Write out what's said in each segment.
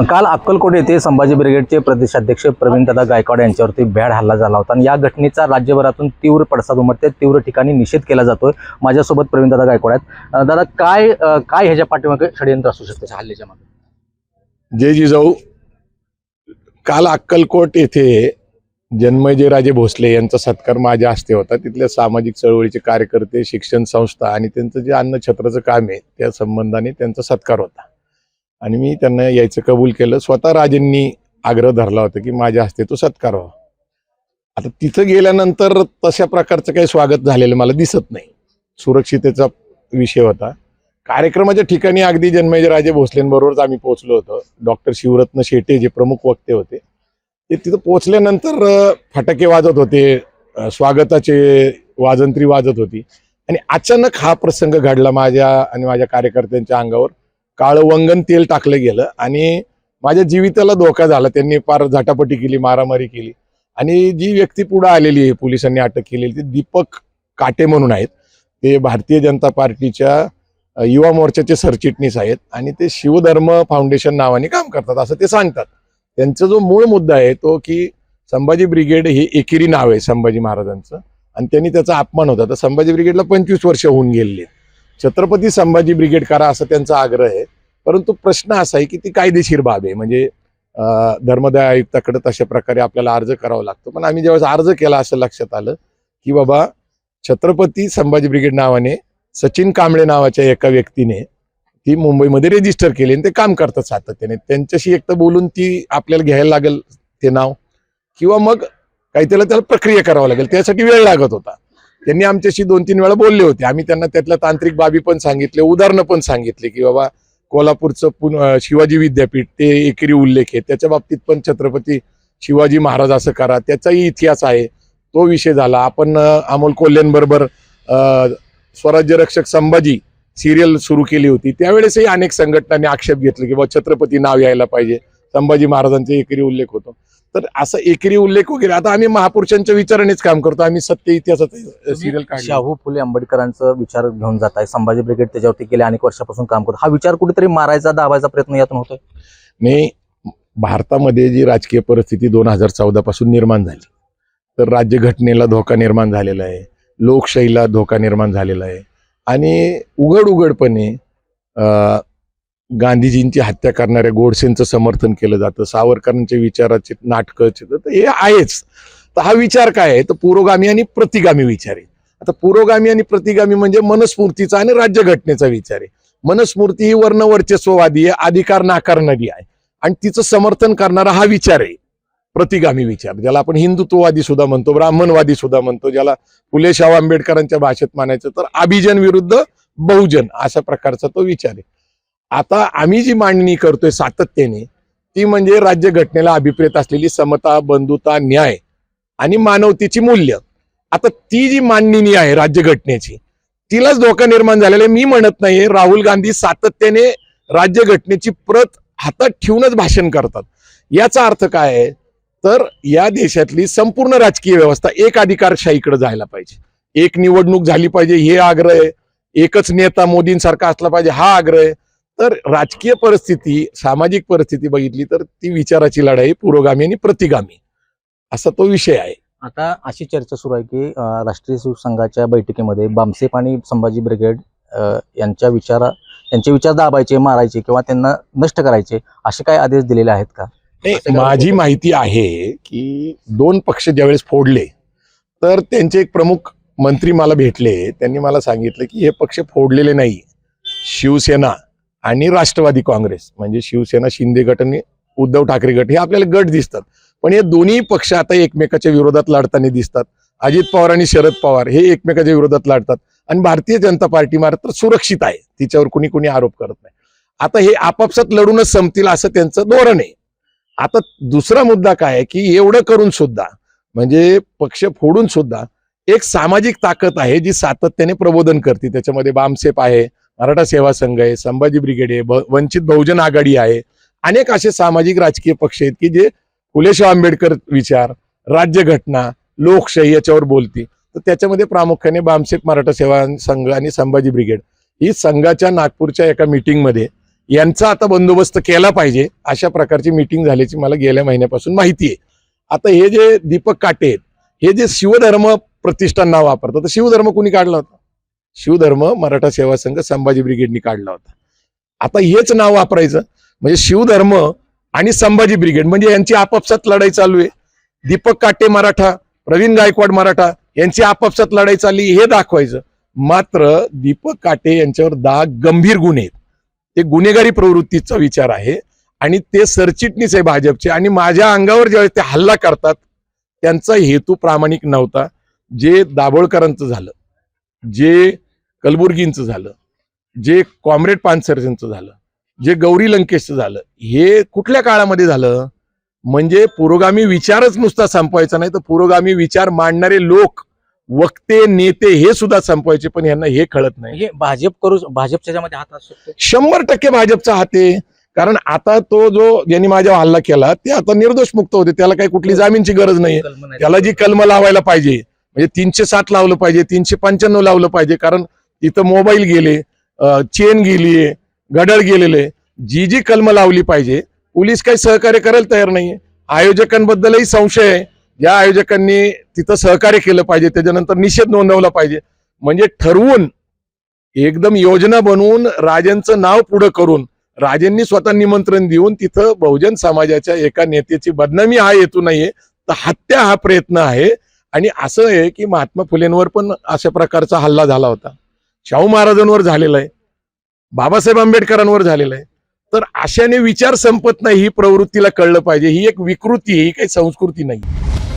काल अक्कलकोट येथे संभाजी ब्रिगेडचे प्रदेशाध्यक्ष प्रवीणदादा गायकवाड यांच्यावरती भ्याड हल्ला झाला होता आणि या घटनेचा राज्यभरातून तीव्र पडसाद उमटते तीव्र ठिकाणी निषेध केला जातोय. माझ्यासोबत प्रवीणदादा गायकवाड आहेत. दादा काय काय ह्याच्या पाठीमागे षडयंत्र असू शकते? हल्ल्याच्या मागे. जय जिजाऊ काल अक्कलकोट येथे जन्मयराजे भोसले यांचा सत्कार माझ्या हस्ते होता. तिथल्या सामाजिक चळवळीचे कार्यकर्ते शिक्षण संस्था आणि त्यांचं जे अन्नछत्राचं काम आहे त्या संबंधाने त्यांचा सत्कार होता. आणि मी त्यांना यायचं कबूल केलं. स्वतः राजेंनी आग्रह धरला होता की माझ्या हस्ते तो सत्कार व्हावा. आता तिथं गेल्यानंतर तशा प्रकारचं काही स्वागत झालेलं मला दिसत नाही. सुरक्षितेचा विषय होता. कार्यक्रमाच्या ठिकाणी अगदी जन्मयराजे भोसलेंबरोबरच आम्ही पोहोचलो होतो. डॉक्टर शिवरत्न शेटे जे प्रमुख वक्ते होते ते तिथं पोहोचल्यानंतर फटाके वाजत होते स्वागताचे वाजंत्री वाजत होती. आणि अचानक हा प्रसंग घडला माझ्या आणि माझ्या कार्यकर्त्यांच्या अंगावर. काळवंगन तेल टाकलं गेलं आणि माझ्या जीविताला धोका झाला. त्यांनी फार झटापटी केली मारामारी केली. आणि जी व्यक्ती पुढे आलेली आहे पोलिसांनी अटक केलेली ती दीपक काटे म्हणून आहेत. ते भारतीय जनता पार्टीच्या युवा मोर्चाचे सरचिटणीस आहेत आणि ते शिवधर्म फाउंडेशन नावाने काम करतात असं ते सांगतात. त्यांचा जो मूळ मुद्दा आहे तो की संभाजी ब्रिगेड हे एकेरी नाव आहे संभाजी महाराजांचं. आणि त्यांनी त्याचा अपमान होता. तर संभाजी ब्रिगेडला पंचवीस वर्ष होऊन गेलेली. आहेत. छत्रपती संभाजी ब्रिगेड करा असा त्यांचा आग्रह आहे. परंतु प्रश्न असा आहे की ती कायदेशीर बाब आहे. म्हणजे धर्मदाय आयुक्ताकडे तशा प्रकारे आपल्याला अर्ज करावा लागतो. पण आम्ही ज्यावेळेस अर्ज केला असं लक्षात आलं की बाबा छत्रपती संभाजी ब्रिगेड नावाने सचिन कांबळे नावाच्या एका व्यक्तीने ती मुंबईमध्ये रेजिस्टर केली आणि ते काम करतात सातत्याने. त्यांच्याशी एक तर बोलून ती आपल्याला घ्यायला लागेल ते नाव किंवा मग काही त्याला त्याला प्रक्रिया करावं लागेल. त्यासाठी वेळ लागत होता. त्यांनी आमच्याशी दोन तीन वेळा बोलले होते. आम्ही त्यांना त्यातल्या तांत्रिक बाबी पण सांगितले उदाहरणं पण सांगितले की बाबा कोल्हापूरचं पुन शिवाजी विद्यापीठ ते एकेरी उल्लेख आहे. त्याच्या बाबतीत पण छत्रपती शिवाजी महाराज असं करा. त्याचाही इतिहास आहे. तो विषय झाला. आपण अमोल कोल्ह्यांबरोबर अं, स्वराज्य रक्षक संभाजी सिरियल सुरू केली होती. त्यावेळेसही अनेक संघटनांनी आक्षेप घेतले की बाबा छत्रपती नाव यायला पाहिजे. संभाजी महाराजांचा एकेरी उल्लेख होतो. तर असा एकेरी उल्लेख वगैरे आता आम्ही महापुरुषांच्या विचारानेच काम करतो आम्ही सत्य इतिहासाचं सिरियल काढलं. शाहू फुले आंबेडकरांचा विचार घेऊन जात आहे संभाजी ब्रिगेड त्याच्यावरती गेले अनेक वर्षापासून काम करतो. हा विचार कुठेतरी मारायचा दाबायचा प्रयत्न यातून होतोय? ने भारतामध्ये जी राजकीय परिस्थिती दोन हजार चौदा पासून निर्माण झाली. तर राज्यघटनेला धोका निर्माण झालेला आहे लोकशाहीला धोका निर्माण झालेला आहे. आणि उघड उघडपणे गांधीजींची हत्या करणाऱ्या गोडसेंचं समर्थन केलं जातं सावरकरांच्या विचाराचे नाटकं तर हे आहेच. तर हा विचार काय आहे? तर पुरोगामी आणि प्रतिगामी विचार आहे. आता पुरोगामी आणि प्रतिगामी म्हणजे मनस्फूर्तीचा आणि राज्यघटनेचा विचार आहे. मनस्मूर्ती ही वर्ण वर्चस्ववादी आहे अधिकार नाकारणारी आहे. आणि तिचं समर्थन करणारा हा विचार आहे प्रतिगामी विचार. ज्याला आपण हिंदुत्ववादी सुद्धा म्हणतो ब्राह्मणवादी सुद्धा म्हणतो ज्याला फुले शाह आंबेडकरांच्या भाषेत मानायचं तर अभिजन विरुद्ध बहुजन अशा प्रकारचा तो विचार आहे. आता आम्ही जी मांडणी करतोय सातत्याने ती म्हणजे राज्य घटनेला अभिप्रेत असलेली समता बंधुता न्याय आणि मानवतेची मूल्य. आता ती जी मांडणी आहे राज्य घटनेची तिलाच धोका निर्माण झालेला आहे. मी म्हणत नाहीये राहुल गांधी सातत्याने राज्य घटनेची प्रत हातात ठेवूनच भाषण करतात. याचा अर्थ काय आहे? तर या देशातली संपूर्ण राजकीय व्यवस्था एक अधिकारशाहीकडे जायला पाहिजे. एक निवडणूक झाली पाहिजे हे आग्रह आहे. एकच नेता मोदींसारखा असला पाहिजे हा आग्रह आहे. तर राजकीय परिस्थिती सामाजिक परिस्थिती बघितली तर ती विचाराची लढाई पुरोगामी आणि प्रतिगामी. असा तो विषय आहे. आता अशी चर्चा सुरू आहे की राष्ट्रीय शिवसंघाच्या बैठकीमध्ये बामसेप आणि संभाजी ब्रिगेड यांच्या विचारा यांचे विचार दाबायचे मारायचे किंवा त्यांना नष्ट करायचे असे काय आदेश दिलेले आहेत का? नाही, माझी होतं? माहिती आहे की दोन पक्ष ज्यावेळेस फोडले तर त्यांचे एक प्रमुख मंत्री मला भेटले. त्यांनी मला सांगितलं की हे पक्ष फोडलेले नाही. शिवसेना आणि राष्ट्रवादी काँग्रेस म्हणजे शिवसेना शिंदे गट आणि उद्धव ठाकरे गट हे आपल्याला गट दिसतात. पण हे दोन्ही पक्ष आता एकमेकाच्या विरोधात लढताना दिसतात. अजित पवार आणि शरद पवार हे एकमेकाच्या विरोधात लढतात आणि भारतीय जनता पार्टी मात्र सुरक्षित आहे. तिच्यावर कुणी कुणी आरोप करत नाही. आता हे आपापसात लढूनच संपतील असं त्यांचं धोरण आहे. आता दुसरा मुद्दा काय आहे की एवढं करून सुद्धा म्हणजे पक्ष फोडून सुद्धा एक सामाजिक ताकद आहे जी सातत्याने प्रबोधन करते. त्याच्यामध्ये बामसेप आहे मराठा सेवा संघ आहे संभाजी ब्रिगेड आहे वंचित बहुजन आघाडी आहे. अनेक असे सामाजिक राजकीय पक्ष आहेत की जे फुलेशाह आंबेडकर विचार राज्यघटना लोकशाही याच्यावर बोलती तर त्याच्यामध्ये प्रामुख्याने बामसेप मराठा सेवा संघ आणि संभाजी ब्रिगेड ही संघाच्या नागपूरच्या एका मीटिंगमध्ये यांचा आता बंदोबस्त केला पाहिजे अशा प्रकारची मीटिंग झाल्याची मला गेल्या महिन्यापासून माहिती आहे. आता हे जे दीपक काटे आहेत हे जे शिवधर्म प्रतिष्ठान नाव वापरतात तर शिवधर्म कुणी काढला होता? शिवधर्म मराठा सेवा संघ संभाजी ब्रिगेडनी काढला होता. आता हेच नाव वापरायचं म्हणजे शिवधर्म आणि संभाजी ब्रिगेड म्हणजे यांची आपापसात लढाई चालू आहे. दीपक काटे मराठा प्रवीण गायकवाड मराठा यांची आपापसात लढाई चालली हे दाखवायचं. मात्र दीपक काटे यांच्यावर दहा गंभीर गुन्हे आहेत. ते गुन्हेगारी प्रवृत्तीचा विचार आहे आणि ते सरचिटणीस आहे भाजपचे आणि माझ्या अंगावर ज्यावेळेस ते हल्ला करतात त्यांचा हेतू प्रामाणिक नव्हता. जे दाभोळकरांचं झालं जे कलबुर्गींचं झालं जे कॉम्रेड पानसरेंचं झालं जे गौरी लंकेशचं झालं हे कुठल्या काळामध्ये झालं? म्हणजे पुरोगामी विचारच नुसता संपवायचा नाही तर पुरोगामी विचार मांडणारे लोक वक्ते नेते हे सुद्धा संपवायचे पण यांना हे कळत नाही. म्हणजे भाजप करू भाजपच्या हात असू शकतो. शंभर टक्के भाजपचा हात आहे कारण आता तो जो ज्यांनी माझ्यावर हल्ला केला ते आता निर्दोष मुक्त होते त्याला काही कुठली जामीनची गरज नाही. त्याला जी कलम लावायला पाहिजे म्हणजे तीनशे साठ लावलं पाहिजे तीनशे पंच्याण्णव लावलं पाहिजे कारण तिथं मोबाईल गेले चेन गेलीये गडळ गेलेले. जी जी कलम लावली पाहिजे पोलीस काही सहकार्य करायला तयार नाहीये. आयोजकांबद्दलही संशय आहे. या आयोजकांनी तिथं सहकार्य केलं पाहिजे त्याच्यानंतर निषेध नोंदवला पाहिजे. म्हणजे ठरवून एकदम योजना बनवून राजांचं नाव पुढं करून राजांनी स्वतः निमंत्रण देऊन तिथं बहुजन समाजाच्या एका नेत्याची बदनामी हा येतो नाहीये. तर हत्या हा प्रयत्न आहे. आणि असं आहे की महात्मा फुलेंवर पण अशा प्रकारचा हल्ला झाला होता. शाहू महाराजांवर झालेला आहे. बाबासाहेब आंबेडकरांवर झालेला आहे. तर अशाने विचार संपत नाही ही प्रवृत्तीला कळलं पाहिजे. ही एक विकृती आहे ही काही संस्कृती नाही.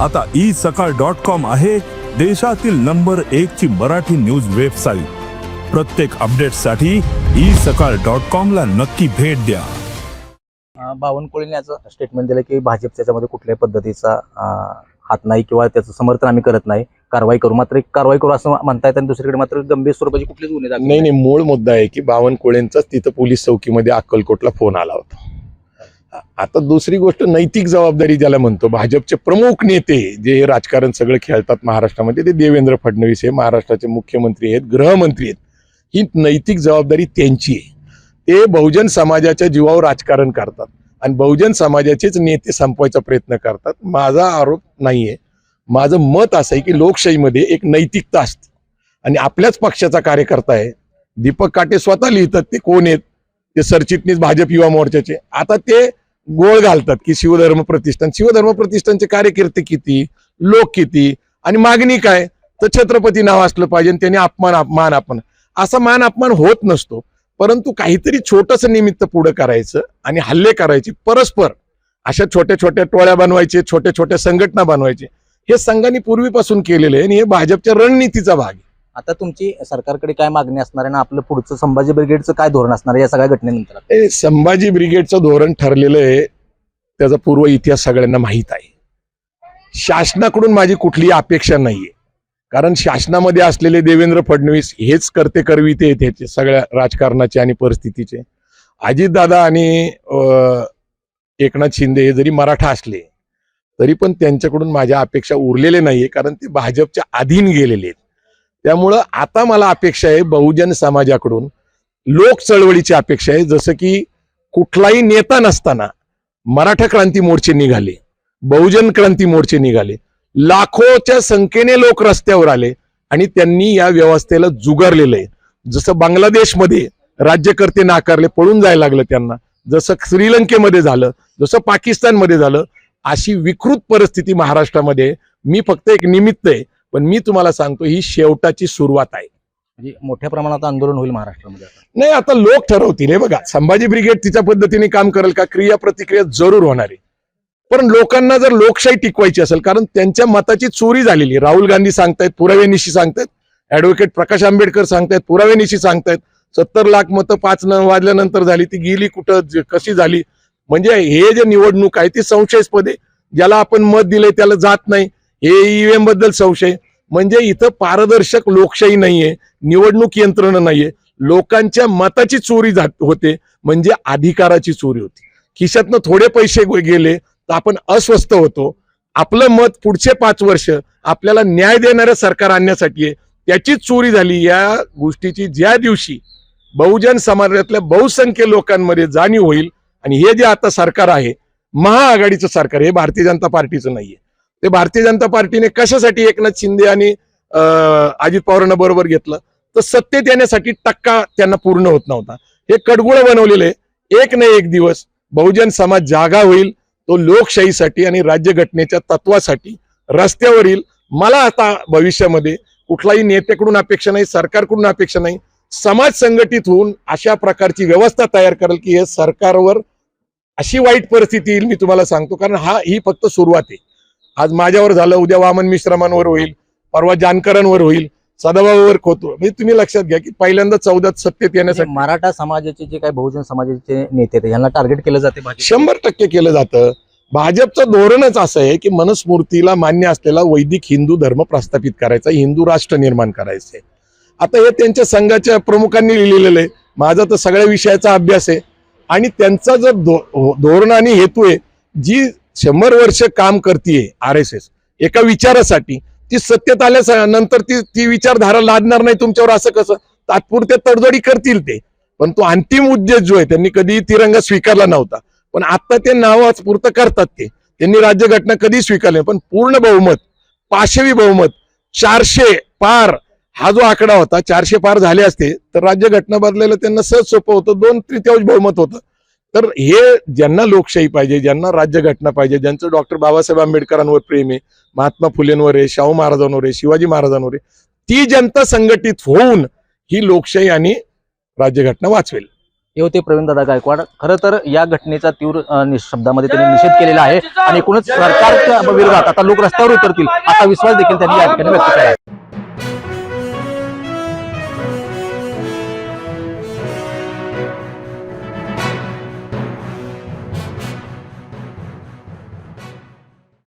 आता ई सकाळ डॉट कॉम आहे देशातील नंबर एक ची मराठी न्यूज वेबसाईट. प्रत्येक अपडेटसाठी ई सकाळ डॉट कॉम ला नक्की भेट द्या. बावनकुळेने याचं स्टेटमेंट दिलं की भाजप त्याच्यामध्ये कुठल्याही पद्धतीचा हात नाही किंवा त्याचं समर्थन आम्ही करत नाही. कारवाई करू. मात्र एक कारवाई करू असं म्हणतायत आणि दुसरीकडे मात्र गंभीर स्वरूपाची कुठलीच गुन्हे दाखल नाही नाही. मूळ मुद्दा आहे की बावनकुळेंचाच तिथं पोलीस चौकीमध्ये अक्कलकोटला फोन आला होता. आता दुसरी गोष्ट नैतिक जबाबदारी ज्याला म्हणतो भाजपचे प्रमुख नेते जे हे राजकारण सगळं खेळतात महाराष्ट्रामध्ये ते देवेंद्र फडणवीस हे महाराष्ट्राचे मुख्यमंत्री आहेत गृहमंत्री आहेत. ही नैतिक जबाबदारी त्यांची आहे. ते बहुजन समाजाच्या जीवावर राजकारण करतात. आणि बहुजन समाजाचेच नेते संपवायचा प्रयत्न करतात. माझा आरोप नाहीये. माझं मत असं आहे की लोकशाहीमध्ये एक नैतिकता असते. आणि आपल्याच पक्षाचा कार्यकर्ता आहे. दीपक काटे स्वतः लिहितात ते कोण आहेत? ते सरचिटणीस भाजप युवा मोर्चाचे. आता ते गोळ घालतात की शिवधर्म प्रतिष्ठान. शिवधर्म प्रतिष्ठानचे कार्यकर्ते किती? लोक किती? आणि मागणी काय? तर छत्रपती नाव असलं पाहिजे त्यांनी त्याने अपमान अपमान आपण असा मान अपमान होत नसतो. परंतु काहीतरी छोटस निमित्त पुढं करायचं आणि हल्ले करायचे परस्पर अशा छोट्या छोट्या टोळ्या बनवायचे छोट्या छोट्या संघटना बनवायचे. हे संघाने पूर्वीपासून केलेले आहे आणि हे भाजपच्या रणनीतीचा भाग आहे. आता तुमची सरकारकडे काय मागणी असणार आहे ना आपलं पुढचं संभाजी ब्रिगेडचं काय धोरण असणार आहे या सगळ्या घटनेनंतर? संभाजी ब्रिगेडचं धोरण ठरलेलं आहे त्याचा पूर्व इतिहास सगळ्यांना माहीत आहे. शासनाकडून माझी कुठलीही अपेक्षा नाहीये. कारण शासनामध्ये असलेले देवेंद्र फडणवीस हेच करते करविते आहेत ह्याचे सगळ्या राजकारणाचे आणि परिस्थितीचे. अजितदादा आणि अं, एकनाथ शिंदे हे जरी मराठा असले तरी पण त्यांच्याकडून माझ्या अपेक्षा उरलेले नाहीये कारण ते भाजपच्या अधीन गेलेले आहेत. त्यामुळं आता मला अपेक्षा आहे बहुजन समाजाकडून लोक चळवळीची अपेक्षा आहे जसं की कुठलाही नेता नसताना मराठा क्रांती मोर्चे निघाले बहुजन क्रांती मोर्चे निघाले लाखोच्या संख्येने लोक रस्त्यावर आले आणि त्यांनी या व्यवस्थेला जुगारलेलं आहे. जसं बांगलादेशमध्ये राज्यकर्ते नाकारले पळून जायला लागलं त्यांना. जसं श्रीलंकेमध्ये झालं जसं पाकिस्तानमध्ये झालं अशी विकृत परिस्थिती महाराष्ट्रामध्ये. मी फक्त एक निमित्त आहे पण मी तुम्हाला सांगतो ही शेवटाची सुरुवात आहे. म्हणजे मोठ्या प्रमाणात आंदोलन होईल महाराष्ट्रामध्ये. नाही आता लोक ठरवतील. हे बघा संभाजी ब्रिगेड तिच्या पद्धतीने काम करेल का? क्रिया प्रतिक्रिया जरूर होणार आहे. पण लोकांना जर लोकशाही टिकवायची असेल कारण त्यांच्या मताची चोरी झालेली राहुल गांधी सांगतायत पुराव्यानिशी सांगतायत ऍडव्होकेट प्रकाश आंबेडकर सांगतायत पुराव्यानिशी सांगतायत. सत्तर लाख मतं पाच न वाजल्यानंतर झाली ती गेली कुठं कशी झाली? म्हणजे हे जे निवडणूक आहे ती संशयास्पद आहे. ज्याला आपण मत दिले त्याला जात नाही. हे ईव्हीएमबद्दल संशय म्हणजे इथं पारदर्शक लोकशाही नाहीये निवडणूक यंत्रणा नाहीये. लोकांच्या मताची चोरी जात होते म्हणजे अधिकाराची चोरी होती. खिशातनं थोडे पैसे गे- गेले तर आपण अस्वस्थ होतो. आपलं मत पुढचे पाच वर्ष आपल्याला न्याय देणारं सरकार आणण्यासाठी आहे. त्याचीच चोरी झाली. या गोष्टीची ज्या दिवशी बहुजन समाजातल्या बहुसंख्य लोकांमध्ये जाणीव होईल आणि हे जे आता सरकार आहे महाआघाडीचं सरकार हे भारतीय जनता पार्टीचं नाहीये. ते भारतीय जनता पार्टीने कशासाठी एकनाथ शिंदे आणि अं, अजित पवारांना बरोबर घेतलं? तर सत्तेत येण्यासाठी टक्का त्यांना पूर्ण होत नव्हता. हे कडगुळ बनवलेलं आहे. एक ना एक दिवस बहुजन समाज जागा होईल. तो लोकशाहीसाठी आणि राज्यघटनेच्या तत्वासाठी रस्त्यावरील मला आता भविष्यामध्ये कुठलाही नेत्याकडून अपेक्षा नाही सरकारकडून अपेक्षा नाही समाज संघटित होऊन अशा प्रकारची व्यवस्था तयार करेल की हे सरकारवर अशी वाईट परिस्थिती येईल मी तुम्हाला सांगतो. कारण हा ही फक्त सुरुवात आहे. आज माझ्यावर झालं उद्या वामन मिश्रमांवर होईल परवा जानकरांवर होईल. सदाभाऊवर होतो म्हणजे तुम्ही लक्षात घ्या की पहिल्यांदा चौदात सत्तेत येण्यासाठी म्हणजे मराठा समाजाचे जे काही बहुजन समाजाचे नेते यांना टार्गेट केलं जाते शंभर टक्के केलं जातं. भाजपचं धोरणच असं आहे की मनुस्मृतीला मान्य असलेला वैदिक हिंदू धर्म प्रस्थापित करायचा हिंदू राष्ट्र निर्माण करायचे. आता हे त्यांच्या संघाच्या प्रमुखांनी लिहिलेलं आहे. माझा तर सगळ्या विषयाचा अभ्यास आहे. आणि त्यांचा जर धो- धोरण आणि हेतू आहे जी शंभर वर्ष काम करतीये आर एस एस एका विचारासाठी ती सत्तेत आल्या नंतर ती ती विचारधारा लादणार नाही तुमच्यावर असं कसं? तात्पुरत्या तडजोडी करतील ते. पण तो अंतिम उद्देश जो आहे त्यांनी कधी तिरंगा स्वीकारला नव्हता. पण आता ते नावाच पुरतं करतात ते. त्यांनी राज्यघटना कधी स्वीकारली पण पूर्ण बहुमत पाचशेवी बहुमत चारशे पार हा जो आकडा होता चारशे पार झाले असते तर राज्यघटना बदलायला त्यांना सहज सोपं होतं. दोन तृतीयांश बहुमत होतं. तर हे ज्यांना लोकशाही पाहिजे ज्यांना राज्यघटना पाहिजे ज्यांचं डॉक्टर बाबासाहेब आंबेडकरांवर प्रेम आहे महात्मा फुलेंवर आहे शाहू महाराजांवर आहे शिवाजी महाराजांवर आहे ती जनता संघटित होऊन ही लोकशाही आणि राज्यघटना वाचवेल. हे होते प्रवीणदादा गायकवाड. खरं तर या घटनेचा तीव्र शब्दामध्ये त्यांनी निषेध केलेला आहे. आणि एकूणच सरकारच्या विरोधात आता लोक रस्त्यावर उतरतील. असा विश्वास देखील त्यांनी या ठिकाणी व्यक्त केला आहे.